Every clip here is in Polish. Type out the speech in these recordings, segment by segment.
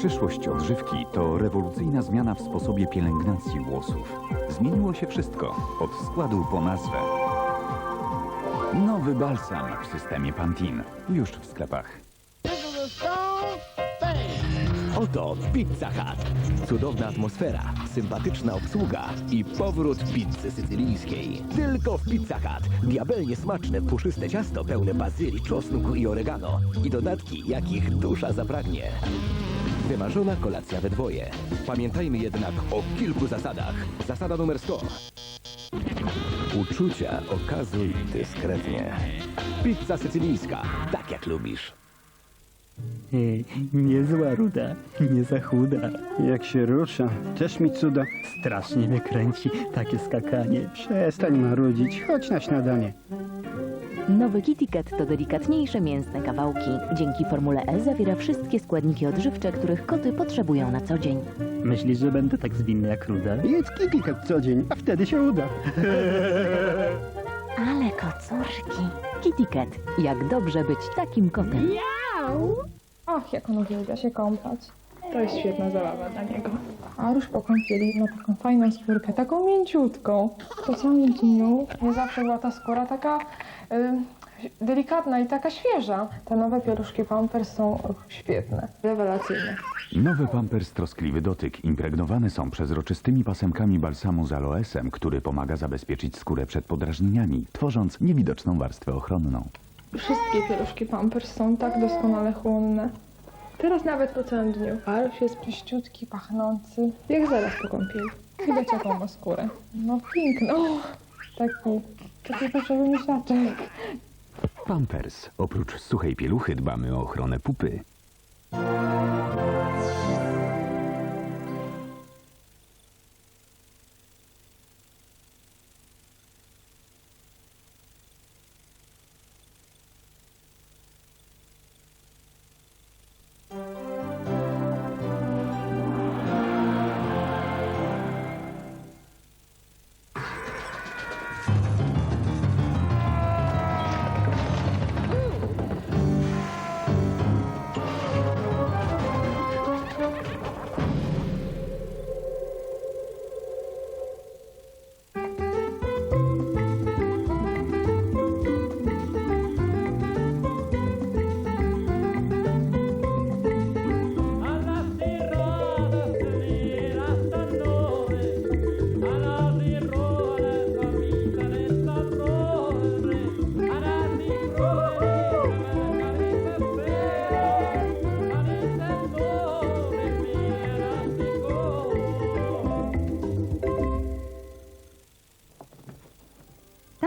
Przyszłość odżywki to rewolucyjna zmiana w sposobie pielęgnacji włosów. Zmieniło się wszystko, od składu po nazwę. Nowy balsam w systemie Pantin. Już w sklepach. Oto Pizza Hut. Cudowna atmosfera, sympatyczna obsługa i powrót pizzy sycylijskiej. Tylko w Pizza Hut. Diabelnie smaczne, puszyste ciasto pełne bazylii, czosnku i oregano. I dodatki, jakich dusza zapragnie. Wymarzona kolacja we dwoje. Pamiętajmy jednak o kilku zasadach. Zasada numer 100. Uczucia okazuj dyskretnie. Pizza sycylijska, tak jak lubisz. Hej, niezła ruda, nie za chuda. Jak się rusza, też mi cuda. Strasznie mnie kręci takie skakanie. Przestań marudzić, chodź na śniadanie. Nowy Kitty Kat to delikatniejsze mięsne kawałki. Dzięki formule E zawiera wszystkie składniki odżywcze, których koty potrzebują na co dzień. Myślisz, że będę tak zwinny jak ruda? Jedz KitKat co dzień, a wtedy się uda. Ale kocurki. Kitty. Jak dobrze być takim kotem. Ach, jak on uwielbia się kąpać. To jest świetna zabawa dla niego. A już po kąpieli ma taką fajną skórkę, taką mięciutką. Po całym dniu nie zawsze była ta skóra taka y, delikatna i taka świeża. Te nowe pieluszki Pampers są świetne, rewelacyjne. Nowe Pampers Troskliwy Dotyk impregnowane są przezroczystymi pasemkami balsamu z aloesem, który pomaga zabezpieczyć skórę przed podrażnieniami, tworząc niewidoczną warstwę ochronną. Wszystkie pieluszki Pampers są tak doskonale chłonne. Teraz nawet po całym dniu. Alf jest czyściutki, pachnący, jak zaraz po kąpieli. Chyba ciepłą ma skórę. No piękno. Taki, taki rzeczowy miesiaczek. Pampers. Oprócz suchej pieluchy dbamy o ochronę pupy.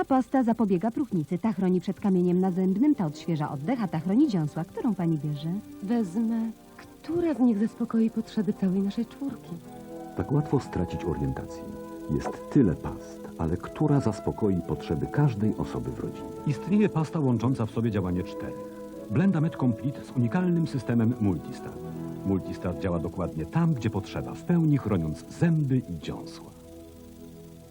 Ta pasta zapobiega próchnicy, ta chroni przed kamieniem nazębnym, ta odświeża oddech, a ta chroni dziąsła. Którą pani bierze? Wezmę. Która z nich zaspokoi potrzeby całej naszej czwórki? Tak łatwo stracić orientację. Jest tyle past, ale która zaspokoi potrzeby każdej osoby w rodzinie? Istnieje pasta łącząca w sobie działanie czterech. Blendamed Complete z unikalnym systemem Multistar. Multistar działa dokładnie tam, gdzie potrzeba, w pełni chroniąc zęby i dziąsła.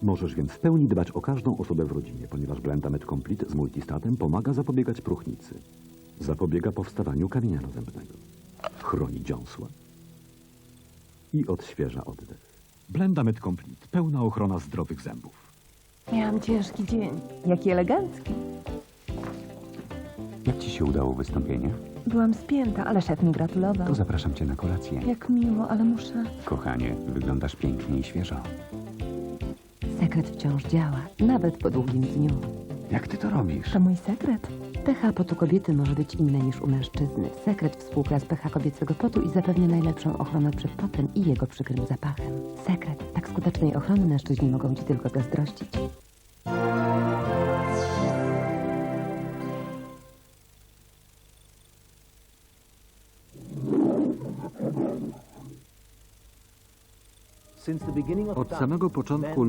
Możesz więc w pełni dbać o każdą osobę w rodzinie, ponieważ Blendamed Complete z Multistatem pomaga zapobiegać próchnicy. Zapobiega powstawaniu kamienia nazębnego. Chroni dziąsła i odświeża oddech. Blendamed Complete. Pełna ochrona zdrowych zębów. Miałam ciężki dzień. Jaki elegancki. Jak ci się udało wystąpienie? Byłam spięta, ale szef mi gratulował. To zapraszam cię na kolację. Jak miło, ale muszę. Kochanie, wyglądasz pięknie i świeżo. Sekret wciąż działa, nawet po długim dniu. Jak ty to robisz? To mój sekret. pH potu kobiety może być inne niż u mężczyzny. Sekret współgra z pH kobiecego potu i zapewnia najlepszą ochronę przed potem i jego przykrym zapachem. Sekret. Tak skutecznej ochrony mężczyźni mogą ci tylko zazdrościć. Od samego początku